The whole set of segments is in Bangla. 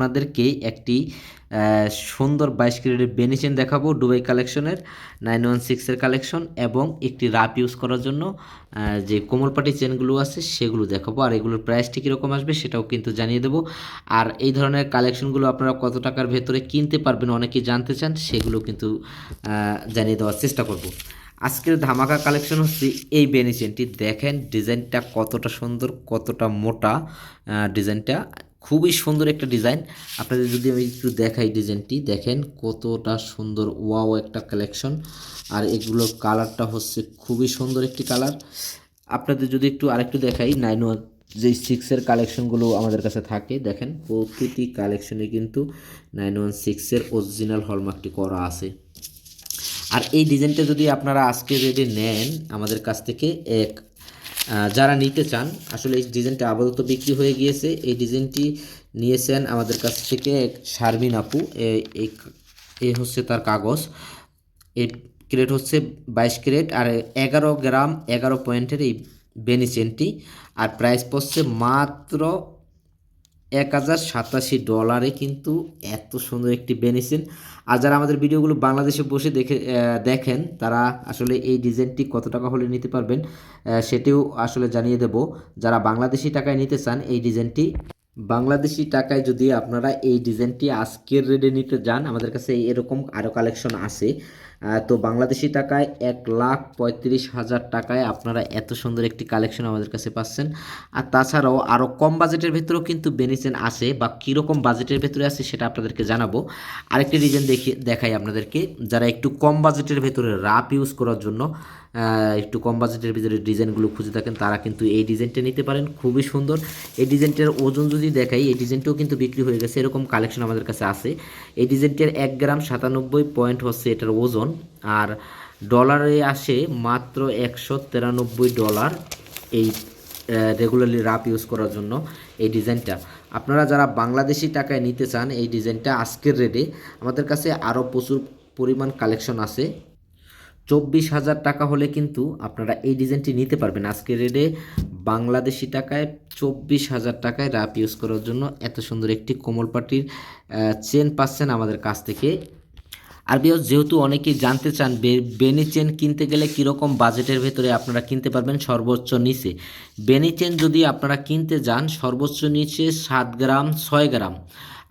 আপনাদেরকে একটি সুন্দর বাইশ ক্যারেটের বেনিচেন দেখাবো দুবাই কালেকশনের নাইন ওয়ান সিক্সের কালেকশন এবং একটি রাপ ইউজ করার জন্য যে কোমলপাটি চেনগুলো আছে সেগুলো দেখাবো। আর এগুলোর প্রাইসটি কীরকম আসবে সেটাও কিন্তু জানিয়ে দেবো। আর এই ধরনের কালেকশনগুলো আপনারা কত টাকার ভেতরে কিনতে পারবেন অনেকেই জানতে চান, সেগুলো কিন্তু জানিয়ে দেওয়ার চেষ্টা করব। আজকের ধামাকা কালেকশন হচ্ছে এই বেনি চেনটি দেখেন ডিজাইনটা কতটা সুন্দর, কতটা মোটা ডিজাইনটা খুবই সুন্দর একটা ডিজাইন আপনাদের যদি আমি একটু দেখাই ডিজাইনটি দেখেন কতটা সুন্দর ওয়াও একটা কালেকশন আর এগুলোর কালারটা হচ্ছে খুবই সুন্দর একটি কালার আপনাদের যদি একটু আরেকটু দেখাই নাইন ওয়ান যে সিক্সের কালেকশনগুলো আমাদের কাছে থাকে, দেখেন প্রতিটি কালেকশনে কিন্তু নাইন ওয়ান সিক্সের অরিজিনাল হলমার্কটি করা আছে। আর এই ডিজাইনটা যদি আপনারা আজকে রেডি নেন, আমাদের কাছ থেকে এক যারা নিতে চান, আসলে এই ডিজাইনটা আপাতত বিক্রি হয়ে গিয়েছে। এই ডিজাইনটি নিয়েছেন আমাদের কাছ থেকে শারমিন আপু। এই হচ্ছে তার কাগজ। এই ক্রেট হচ্ছে বাইশ ক্রেট, আর এগারো গ্রাম এগারো পয়েন্টের এই বেনি চেনটি। আর প্রাইস পড়ছে মাত্র এক হাজার সাতাশি ডলারে কিন্তু এত সুন্দর একটি বেনিসেন আর যারা আমাদের ভিডিওগুলো বাংলাদেশে বসে দেখে দেখেন, তারা আসলে এই ডিজাইনটি কত টাকা হলে নিতে পারবেন সেটিও আসলে জানিয়ে দেব। যারা বাংলাদেশি টাকায় নিতে চান এই ডিজাইনটি, বাংলাদেশি টাকায় যদি আপনারা এই ডিজাইনটি আজকের রেডে নিতে যান, আমাদের কাছে এরকম আরও কালেকশন আছে। তো বাংলাদেশি টাকায় এক লাখ পঁয়ত্রিশ হাজার টাকায় আপনারা এত সুন্দর একটি কালেকশন আমাদের কাছে পাচ্ছেন। আর তাছাড়াও আরও কম বাজেটের ভেতরেও কিন্তু বেনিসেন আছে বা কীরকম বাজেটের ভেতরে আছে সেটা আপনাদেরকে জানাব। আরেকটি ডিজাইন দেখি, দেখাই আপনাদেরকে। যারা একটু কম বাজেটের ভেতরে রাপ ইউজ করার জন্য একটু কম বাজেটের ভিতরে ডিজাইনগুলো খুঁজে থাকেন, তারা কিন্তু এই ডিজাইনটা নিতে পারেন। খুবই সুন্দর। এই ডিজাইনটার ওজন যদি দেখাই, এই ডিজাইনটাও কিন্তু বিক্রি হয়ে গেছে। এরকম কালেকশন আমাদের কাছে আছে। এই ডিজাইনটার এক গ্রাম সাতানব্বই পয়েন্ট হচ্ছে এটার ওজন। আর ডলারে আসে মাত্র একশো তিরানব্বই ডলার এই রেগুলারলি রাপ ইউজ করার জন্য এই ডিজাইনটা। আপনারা যারা বাংলাদেশি টাকায় নিতে চান এই ডিজাইনটা আজকের রেটে আমাদের কাছে আরও প্রচুর পরিমাণ কালেকশন আছে। চব্বিশ হাজার টাকা হলে কিন্তু আপনারা এই ডিজাইনটি নিতে পারবেন। আজকের রেটে বাংলাদেশি টাকায় চব্বিশ হাজার টাকায় রাপ ইউজ করার জন্য এত সুন্দর একটি কোমল পাটির চেন পাচ্ছেন আমাদের কাছ থেকে। আর বিও যেহেতু অনেকেই জানতে চান বেনি চেন কিনতে গেলে কীরকম বাজেটের ভেতরে আপনারা কিনতে পারবেন সর্বোচ্চ নিচে। বেনি চেন যদি আপনারা কিনতে যান, সর্বোচ্চ নিচে সাত গ্রাম, ছয় গ্রাম।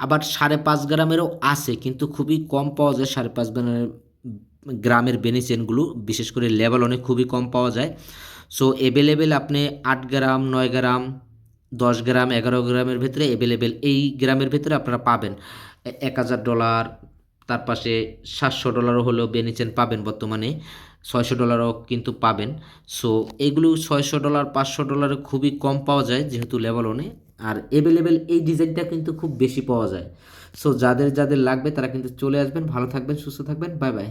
আবার সাড়ে পাঁচ গ্রামেরও আছে, কিন্তু খুবই কম পাওয়া যায় সাড়ে পাঁচ গ্রামের গ্রামের বেনি চেনগুলো বিশেষ করে লেভেল অনেক খুবই কম পাওয়া যায়। সো অ্যাভেলেবেল আপনি আট গ্রাম, নয় গ্রাম, দশ গ্রাম, এগারো গ্রামের ভেতরে অ্যাভেলেবেল এই গ্রামের ভেতরে আপনারা পাবেন। এক হাজার ডলার তার পাশে সাতশো ডলারও হলেও বেনিচেন পাবেন বর্তমানে, ছয়শো ডলারও কিন্তু পাবেন। সো এগুলো ছয়শো ডলার, পাঁচশো ডলারে খুবই কম পাওয়া যায় যেহেতু লেভেলনে আর অ্যাভেলেবেল এই ডিজাইনটা কিন্তু খুব বেশি পাওয়া যায়। সো যাদের যাদের লাগবে তারা কিন্তু চলে আসবেন। ভালো থাকবেন, সুস্থ থাকবেন। Bye bye